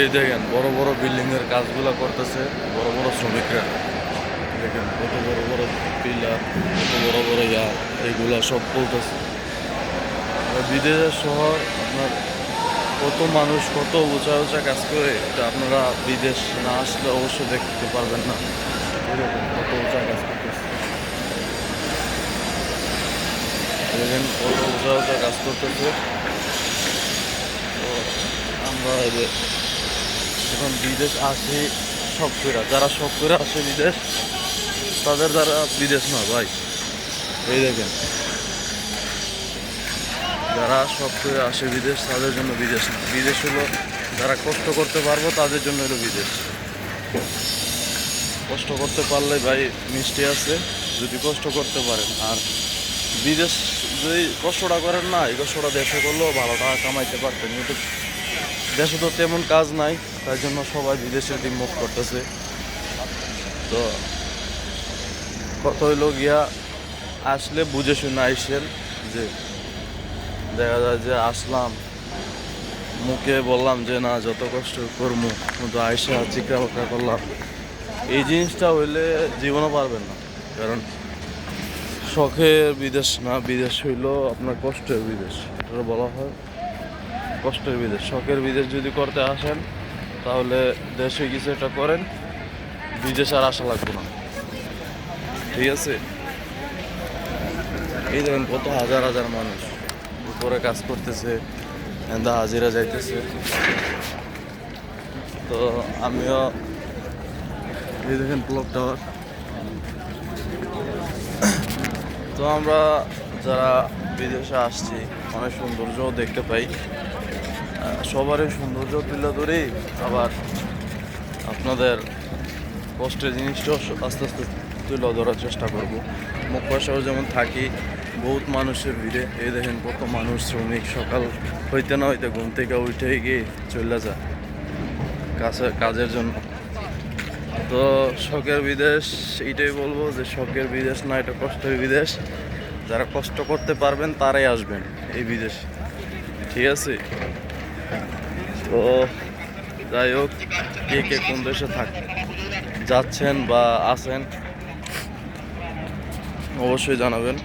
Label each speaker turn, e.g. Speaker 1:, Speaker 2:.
Speaker 1: এই দেখেন, বড় বড় বিল্ডিং এর কাজগুলো করতেছে, বড় বড় শ্রমিকরা। দেখেন, কত বড় বড় পিলার, কত বড় বড় ইয়া এইগুলা সব বলতেছে বিদেশের শহর, আপনার কত মানুষ, কত উঁচা উঁচা কাজ করে, এটা আপনারা বিদেশ না আসলে অবশ্যই দেখতে পারবেন না। এরকম কত উঁচা কাজ করতেছে। দেখেন, কত উঁচা উঁচা কাজ করতেছে। আমরা যখন বিদেশ আসি করে যারা করে আসে বিদেশ, তাদের দ্বারা বিদেশ না ভাই। এই দেখেন। যারা সব করে আসে বিদেশ, তাদের জন্য বিদেশ না। বিদেশ হলো যারা কষ্ট করতে পারব, তাদের জন্য হলো বিদেশ। কষ্ট করতে পারলে ভাই মিষ্টি আছে, যদি কষ্ট করতে পারেন। আর বিদেশ যদি কষ্টটা করেন না, এই কষ্টটা দেশে করলেও ভালো টাকা কামাইতে পারতেন। কিন্তু দেশে তো তেমন কাজ নাই, তাই জন্য সবাই বিদেশের দিক মুখ করতেছে। তো কত হইল গিয়া, আসলে বুঝে শুনে আইসেন যে দেখা যায় যে আসলাম, মুখে বললাম যে, না, যত কষ্ট করব কিন্তু আইসা চিকা বাকা করলাম। এই জিনিসটা হইলে জীবনও পারবেন না, কারণ শখের বিদেশ না, বিদেশ হইল আপনার কষ্টের বিদেশ। এটা বলা হয় কষ্টের বিদেশ, শখের বিদেশ যদি করতে আসেন, তাহলে দেশে কিছু একটা করেন, বিদেশ আর আসা লাগবে না। ঠিক আছে? এই দেখেন কত হাজার হাজার মানুষ উপরে কাজ করতেছে, এন্দা হাজিরা যাইতেছে। তো আমিও এই দেখেন ক্লক টাওয়ার তো আমরা যারা বিদেশে আসছি, অনেক সৌন্দর্যও দেখতে পাই। সবারই সৌন্দর্য তুলে ধরেই আবার আপনাদের কষ্টের জিনিসটাও আস্তে আস্তে তুলে ধরার চেষ্টা করব। মুখবাসাও যেমন থাকি, বহুত মানুষের ভিড়ে। এই দেখেন কত মানুষ, শ্রমিক, সকাল হইতে না হইতে ঘুম থেকে উঠে গিয়ে চলে যায় কাছে, কাজের জন্য। তো শখের বিদেশ, এইটাই বলব যে শখের বিদেশ না, এটা কষ্টের বিদেশ। যারা কষ্ট করতে পারবেন, তারাই আসবেন এই বিদেশ। ঠিক আছে? তো যাই হোক কে কে কোন দেশে থাক যাচ্ছেন বা আছেন অবশ্যই জানাবেন।